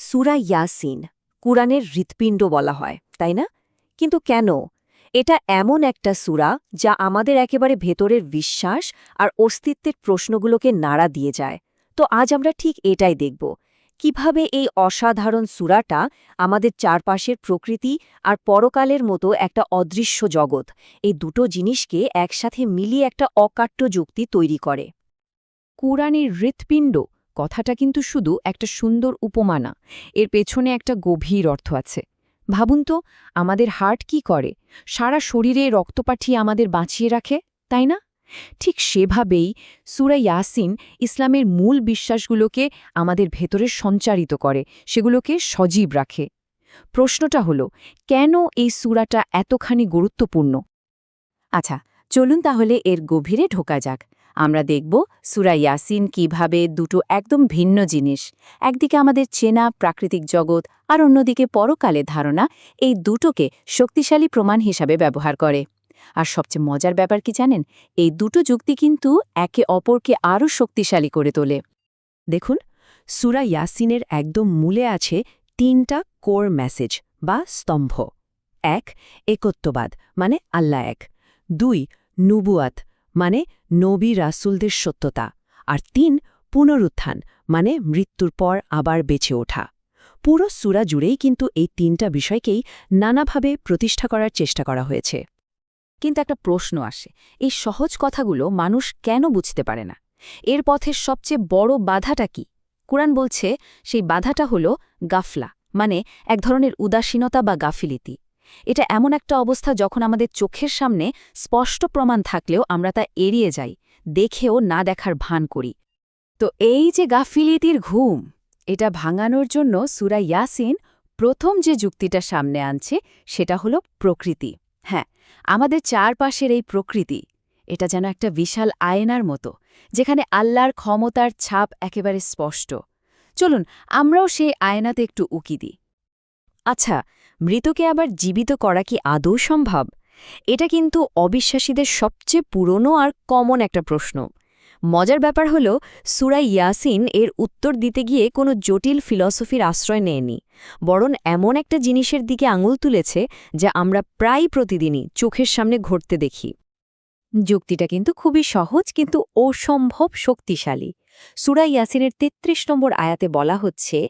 সুরা ইয়াসিন, কুরআনের হৃৎপিণ্ড বলা হয়, তাই না? কিন্তু কেন? এটা এমন একটা সুরা যা আমাদের একেবারে ভেতরের বিশ্বাস আর অস্তিত্বের প্রশ্নগুলোকে নাড়া দিয়ে যায়। তো আজ আমরা ঠিক এটাই দেখব। কীভাবে এই অসাধারণ সুরাটা আমাদের চারপাশের প্রকৃতি আর পরকালের মতো একটা অদৃশ্য জগৎ, এই দুটো জিনিসকে একসাথে মিলিয়ে একটা অকাট্য যুক্তি তৈরি করে। কুরআনের হৃৎপিণ্ড কথাটা কিন্তু শুধু একটা সুন্দর উপমানা এর পেছনে একটা গভীর অর্থ আছে। ভাবুন তো, আমাদের হার্ট কি করে? সারা শরীরে রক্ত পাঠিয়ে আমাদের বাঁচিয়ে রাখে, তাই না? ঠিক সেভাবেই সুরা ইয়াসিন ইসলামের মূল বিশ্বাসগুলোকে আমাদের ভেতরে সঞ্চারিত করে, সেগুলোকে সজীব রাখে। প্রশ্নটা হলো, কেন এই সুরাটা এতখানি গুরুত্বপূর্ণ? আচ্ছা চলুন তাহলে এর গভীরে ঢোকা যাক। আমরা দেখব সুরা ইয়াসিন কীভাবে দুটো একদম ভিন্ন জিনিস। একদিকে আমাদের চেনা প্রাকৃতিক জগৎ আর অন্যদিকে পরকালে ধারণা এই দুটোকে শক্তিশালী প্রমাণ হিসাবে ব্যবহার করে। আর সবচেয়ে মজার ব্যাপার কি জানেন? এই দুটো যুক্তি কিন্তু একে অপরকে আরও শক্তিশালী করে তোলে। দেখুন, সুরা ইয়াসিনের একদম মূলে আছে তিনটা কোর মেসেজ বা স্তম্ভ। এক, একত্ববাদ মানে আল্লাহ এক। দুই, নুবুয়াত মানে নবী রাসুলদের সত্যতা, আর তিন, পুনরুত্থান মানে মৃত্যুর পর আবার বেঁচে ওঠা। পুরো সুরা জুড়েই কিন্তু এই তিনটা বিষয়কেই নানাভাবে প্রতিষ্ঠা করার চেষ্টা করা হয়েছে। কিন্তু একটা প্রশ্ন আসে, এই সহজ কথাগুলো মানুষ কেন বুঝতে পারে না? এর পথের সবচেয়ে বড় বাধাটা কি? কুরআন বলছে, সেই বাধাটা হল গাফলা মানে এক ধরনের উদাসীনতা বা গাফিলিতি। এটা এমন একটা অবস্থা যখন আমাদের চোখের সামনে স্পষ্ট প্রমাণ থাকলেও আমরা তা এড়িয়ে যাই, দেখেও না দেখার ভান করি। তো এই যে গাফিলিতির ঘুম, এটা ভাঙানোর জন্য সুরা ইয়াসিন প্রথম যে যুক্তিটা সামনে আনছে সেটা হলো প্রকৃতি। হ্যাঁ আমাদের চারপাশের এই প্রকৃতি, এটা যেন একটা বিশাল আয়নার মতো, যেখানে আল্লাহর ক্ষমতার ছাপ একেবারে স্পষ্ট। চলুন, আমরাও সেই আয়নাতে একটু উকি দিই। আচ্ছা মৃতকে আবার জীবিত করা কি আদৌ সম্ভব? এটা কিন্তু অবিশ্বাসীদের সবচেয়ে পুরনো আর কমন একটা প্রশ্ন। মজার ব্যাপার হল, সুরাই ইয়াসিন এর উত্তর দিতে গিয়ে কোনো জটিল ফিলসফির আশ্রয় নেয়নি। বরং এমন একটা জিনিসের দিকে আঙুল তুলেছে, যা আমরা প্রায় প্রতিদিনই চোখের সামনে ঘটতে দেখি। যুক্তিটা কিন্তু খুবই সহজ, কিন্তু অসম্ভব শক্তিশালী। সুরা ইয়াসিনের ৩৩ নম্বর আয়াতে বলা হচ্ছে,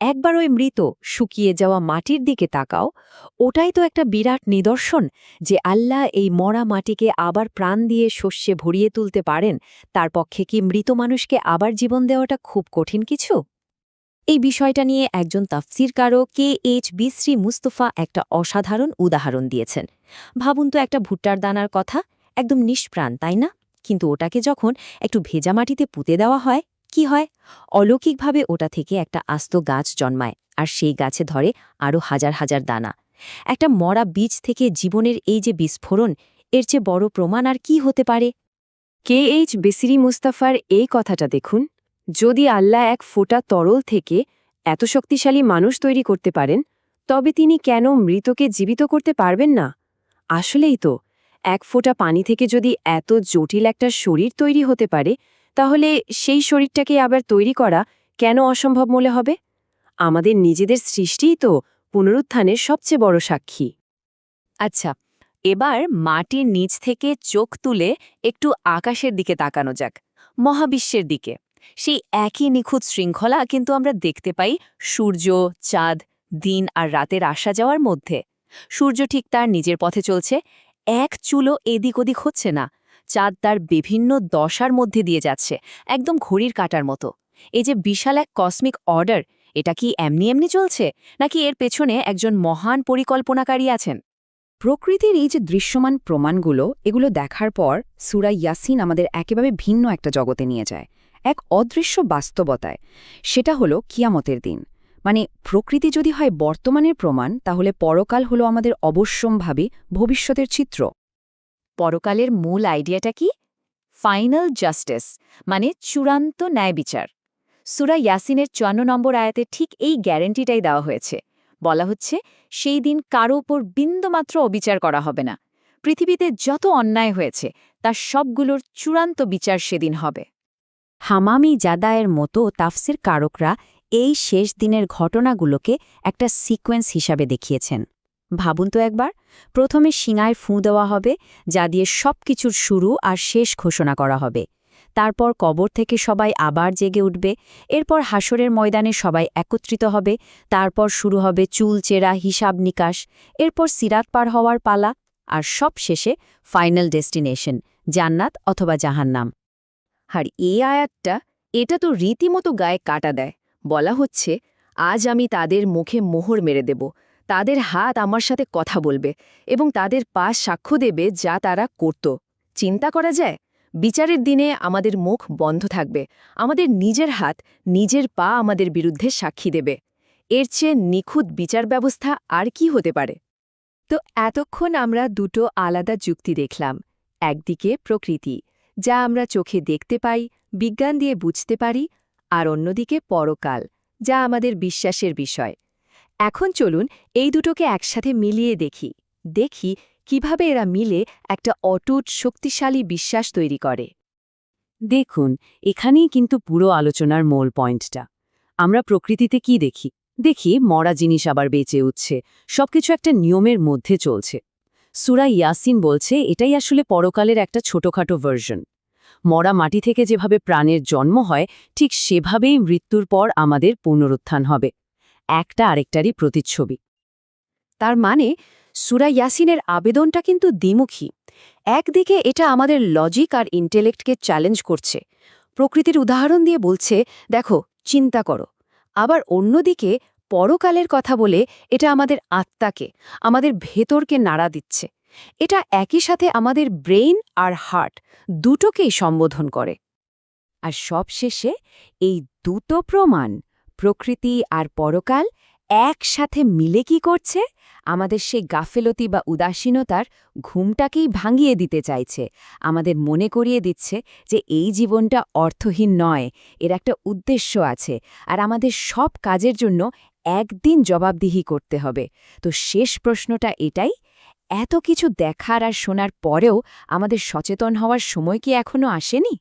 একবার ওই মৃত শুকিয়ে যাওয়া মাটির দিকে তাকাও। ওটাই তো একটা বিরাট নিদর্শন যে আল্লাহ এই মরা মাটিকে আবার প্রাণ দিয়ে শস্যে ভরিয়ে তুলতে পারেন। তার পক্ষে কি মৃত মানুষকে আবার জীবন দেওয়াটা খুব কঠিন কিছু? এই বিষয়টা নিয়ে একজন তাফসিরকারও কে এইচ বিশ্রী মুস্তফা একটা অসাধারণ উদাহরণ দিয়েছেন। ভাবুন তো একটা ভুট্টার দানার কথা, একদম নিষ্প্রাণ, তাই না? কিন্তু ওটাকে যখন একটু ভেজা মাটিতে পুঁতে দেওয়া হয়, কি হয়? অলৌকিকভাবে ওটা থেকে একটা আস্ত গাছ জন্মায়, আর সেই গাছে ধরে আরও হাজার হাজার দানা। একটা মরা বীজ থেকে জীবনের এই যে বিস্ফোরণ, এর চেয়ে বড় প্রমাণ আর কি হতে পারে? কে এইচ বেসিরি মুস্তাফার এই কথাটা দেখুন। যদি আল্লাহ এক ফোটা তরল থেকে এত শক্তিশালী মানুষ তৈরি করতে পারেন, তবে তিনি কেন মৃতকে জীবিত করতে পারবেন না? আসলেই তো এক ফোঁটা পানি থেকে যদি এত জটিল একটা শরীর তৈরি হতে পারে, তাহলে সেই শরীরটাকে আবার তৈরি করা কেন অসম্ভব মনে হবে? আমাদের নিজেদের সৃষ্টিই তো পুনরুত্থানের সবচেয়ে বড় সাক্ষী। আচ্ছা এবার মাটির নিচ থেকে চোখ তুলে একটু আকাশের দিকে তাকানো যাক, মহাবিশ্বের দিকে। সেই একই নিখুঁত শৃঙ্খলা কিন্তু আমরা দেখতে পাই সূর্য, চাঁদ, দিন আর রাতের আসা যাওয়ার মধ্যে। সূর্য ঠিক তার নিজের পথে চলছে এক চুলো এদিক ওদিক হচ্ছে না। চাঁদ তার বিভিন্ন দশার মধ্যে দিয়ে যাচ্ছে, একদম ঘড়ির কাটার মতো। এই যে বিশাল এক কসমিক অর্ডার এটা কি এমনি এমনি চলছে? নাকি এর পেছনে একজন মহান পরিকল্পনাকারী আছেন? প্রকৃতির এই যে দৃশ্যমান প্রমাণগুলো, এগুলো দেখার পর সুরা ইয়াসিন আমাদের একেবারে ভিন্ন একটা জগতে নিয়ে যায়। এক অদৃশ্য বাস্তবতায়। সেটা হলো কিয়ামতের দিন। মানে প্রকৃতি যদি হয় বর্তমানের প্রমাণ, তাহলে পরকাল হলো আমাদের অবশ্যম্ভাবী ভবিষ্যতের চিত্র। পরকালের মূল আইডিয়াটা কি? ফাইনাল জাস্টিস মানে চূড়ান্ত ন্যায় বিচার। সুরা ইয়াসিনের চুয়ান্ন নম্বর আয়াতে ঠিক এই গ্যারেন্টিটাই দেওয়া হয়েছে। বলা হচ্ছে, সেই দিন কারও ওপর বিন্দুমাত্র অবিচার করা হবে না। পৃথিবীতে যত অন্যায় হয়েছে, তার সবগুলোর চূড়ান্ত বিচার সেদিন হবে। হামামি জাদায়ের মতো তাফসির কারকরা এই শেষ দিনের ঘটনাগুলোকে একটা সিকোয়েন্স হিসাবে দেখিয়েছেন। ভাবুন তো একবার, প্রথমে শিঙায় ফুঁ দেওয়া হবে, যা দিয়ে সব কিছুর শুরু আর শেষ ঘোষণা করা হবে। তারপর কবর থেকে সবাই আবার জেগে উঠবে, এরপর হাসরের ময়দানে সবাই একত্রিত হবে, তারপর শুরু হবে চুল চেরা, হিসাব নিকাশ, এরপর সিরাত পার হওয়ার পালা, আর সব শেষে ফাইনাল ডেস্টিনেশন, জান্নাত অথবা জাহান্নাম। আর এই আয়াতটা, এটা তো রীতিমতো গায়ে কাটা দেয়। বলা হচ্ছে, আজ আমি তাদের মুখে মোহর মেরে দেব। তাদের হাত আমার সাথে কথা বলবে এবং তাদের পা সাক্ষ্য দেবে যা তারা করত। চিন্তা করা যায়? বিচারের দিনে আমাদের মুখ বন্ধ থাকবে। আমাদের নিজের হাত, নিজের পা আমাদের বিরুদ্ধে সাক্ষী দেবে। এর চেয়ে নিখুঁত বিচার ব্যবস্থা আর কি হতে পারে? তো এতক্ষণ আমরা দুটো আলাদা যুক্তি দেখলাম। একদিকে প্রকৃতি, যা আমরা চোখে দেখতে পাই, বিজ্ঞান দিয়ে বুঝতে পারি আর অন্যদিকে পরকাল, যা আমাদের বিশ্বাসের বিষয়। এখন চলুন এই দুটোকে একসাথে মিলিয়ে দেখি। দেখি কীভাবে এরা মিলে একটা অটুট, শক্তিশালী বিশ্বাস তৈরি করে। দেখুন, এখানেই কিন্তু পুরো আলোচনার মূল পয়েন্টটা। আমরা প্রকৃতিতে কি দেখি? দেখি মরা জিনিস আবার বেঁচে উঠছে, সবকিছু একটা নিয়মের মধ্যে চলছে। সুরা ইয়াসিন বলছে, এটাই আসলে পরকালের একটা ছোটখাটো ভার্সন মরা মাটি থেকে যেভাবে প্রাণের জন্ম হয়, ঠিক সেভাবেই মৃত্যুর পর আমাদের পুনরুত্থান হবে। একটা আরেকটারই প্রতিচ্ছবি। তার মানে সুরা ইয়াসিনের আবেদনটা কিন্তু দ্বিমুখী। একদিকে এটা আমাদের লজিক আর ইন্টেলেক্টকে চ্যালেঞ্জ করছে। প্রকৃতির উদাহরণ দিয়ে বলছে, দেখো, চিন্তা করো। আবার অন্যদিকে, পরকালের কথা বলে এটা আমাদের আত্মাকে, আমাদের ভেতরকে নাড়া দিচ্ছে। এটা একই সাথে আমাদের ব্রেইন আর হার্ট দুটোকেই সম্বোধন করে। আর সবশেষে এই দুটো প্রমাণ প্রকৃতি আর পরকাল একসাথে মিলে কি করছে? আমাদের সেই গাফেলতি বা উদাসীনতার ঘুমটাকেই ভাঙিয়ে দিতে চাইছে। আমাদের মনে করিয়ে দিচ্ছে যে এই জীবনটা অর্থহীন নয়, এর একটা উদ্দেশ্য আছে, আর আমাদের সব কাজের জন্য একদিন জবাবদিহি করতে হবে। তো শেষ প্রশ্নটা এটাই এত কিছু দেখার আর শোনার পরেও আমাদের সচেতন হওয়ার সময় কি এখনও আসেনি?